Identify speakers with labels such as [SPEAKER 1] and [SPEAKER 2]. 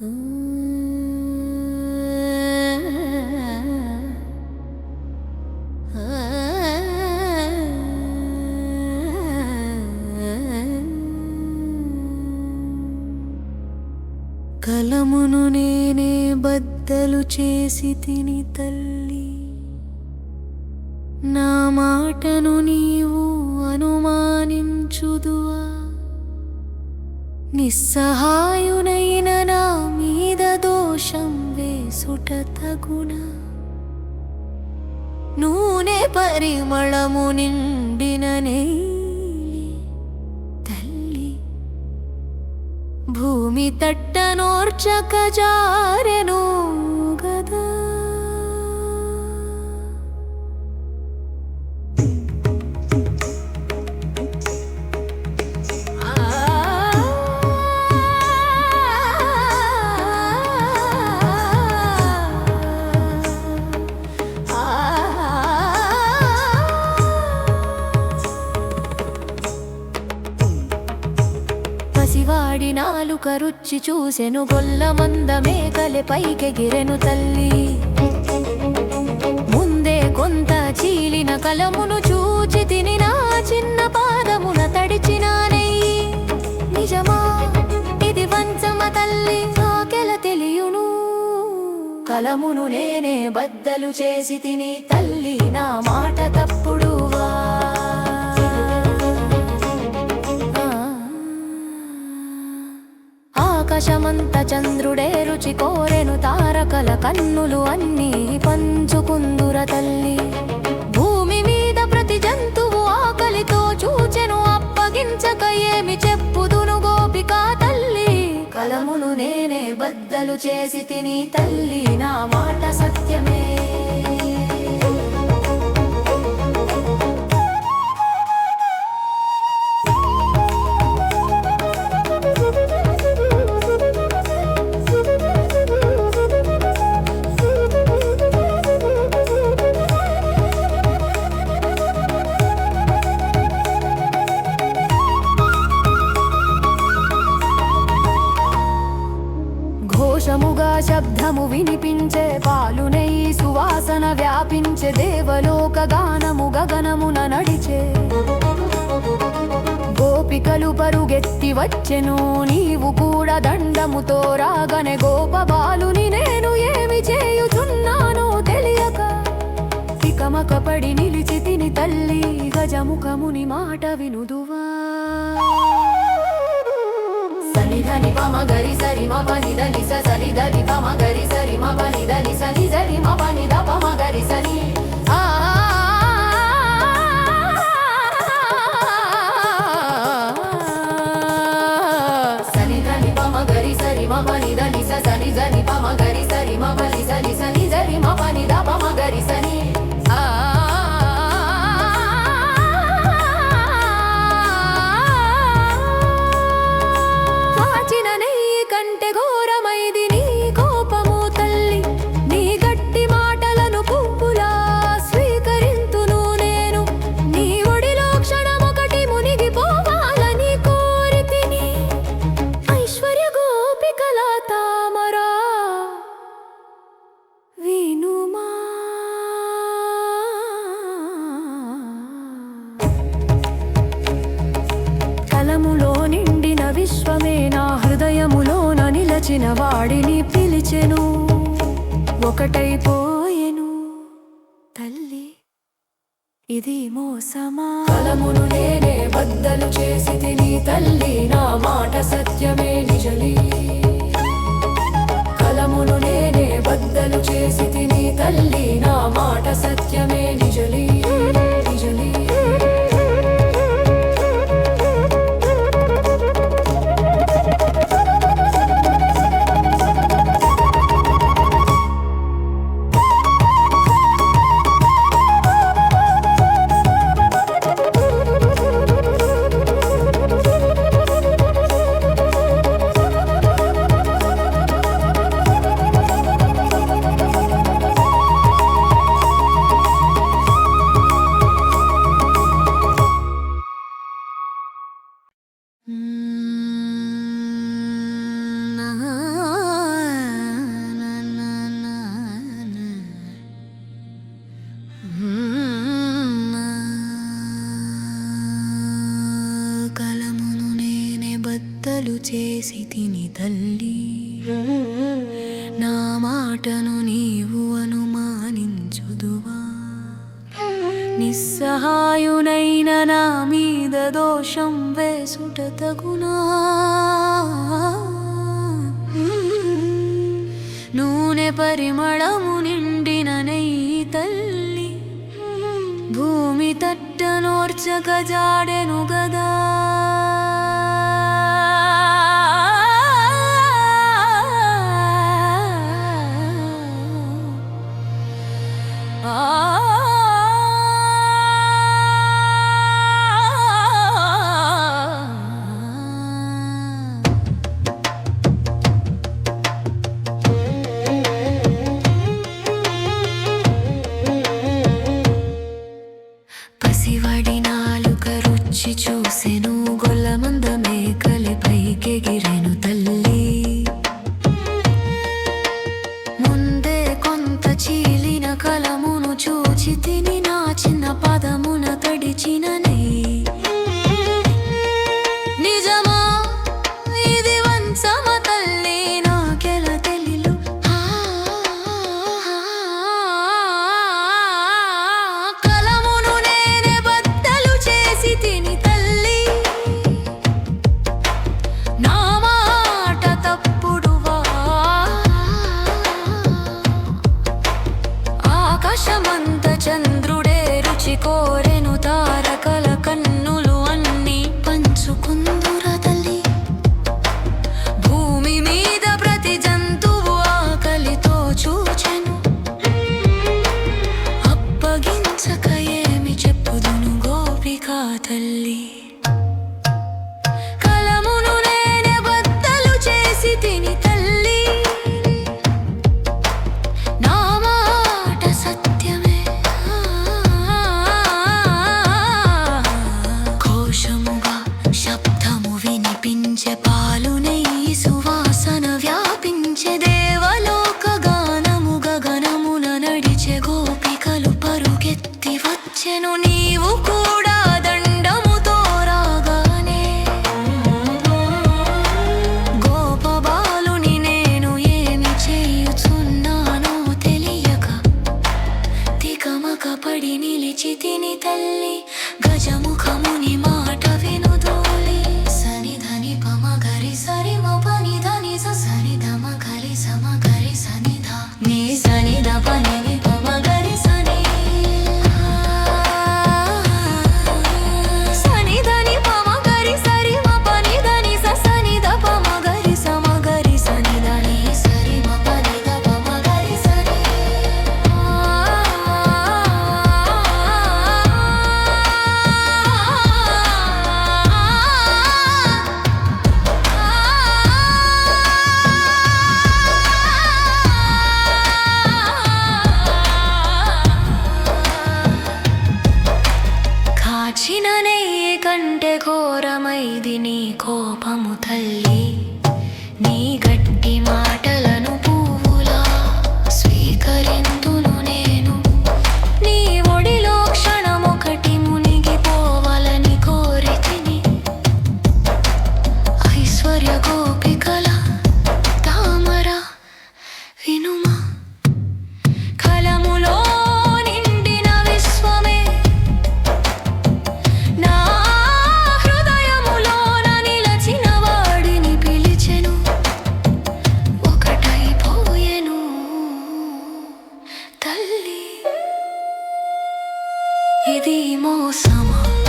[SPEAKER 1] కలమును నేనే బద్దలు చేసి తిని తల్లి. నా మాటను నీవు అనుమానించుదువా? నిస్సహాయునైన నా మీద దోషం వేసుట తగున? నూనె పరిమళము నిండిన నెయ్యి తల్లి భూమి తట్టనోర్చక జారెను వాడి నాలుక రుచి చూసెను గొల్ల మంద మేకలే పైకెగిరెను తల్లి. ముందే కొంత చీలిన కలమును చూచి తిని నా చిన్న పాదమున తడిచిన నెయ్యి. నిజమా? ఇది వంచమ తల్లి ఆకెల తెలియును. కలమును నేనే బద్దలు చేసి తిని తల్లి నా మాట తప్పుడు ఆకాశమంత చంద్రుడే రుచి కోరెను తారకల కన్నులు అన్నీ పంచుకుందుర తల్లి. భూమి మీద ప్రతి జంతువు ఆకలితో చూచెను అప్పగించక ఏమి చెప్పుదును గోపిక తల్లి. కలమును నేనే బద్దలు చేసి తిని తల్లి నా మాట సత్యమే. వ్యాపించే దేవలోక గానము గగనమున నడిచే. గోపికలు పరుగెత్తి వచ్చెను నీవు కూడా దండముతో రాగనే గోప బాలుని నేను ఏమి చేయుచున్నానో తెలియక. తికమకపడి నిలిచి తిని తల్లి గజముఖముని మాట వినుదువా? సని ధని పమ గరి సరి మ పని ధని స సని ధని పమ గరి సరి మ పని ధని సని సరి మ పని ధ పమ గరి సని ఆ సని ఒకటైపోయెను తల్లి ఇది మోసమా? కలమును నేనే బద్దలు చేసి తిని తల్లి నా మాట వంటలు చేసి తిని తల్లి. నా మాటను నీవు అనుమానించుదువా? నిస్సహాయునైన నా మీద దోషం వేసుట తగునా? నూనె పరిమళము నిండిన నెయ్యి తల్లి. భూమి తట్టనోర్చక జాడెను గదా? పడి నిలిచి తిని తల్లి గజముఖముని మా కలములో నిండిన విశ్వమే. నా వాడిని పిలిచెను. ఒకటైపోయెను. తల్లి ఇది మోసమా?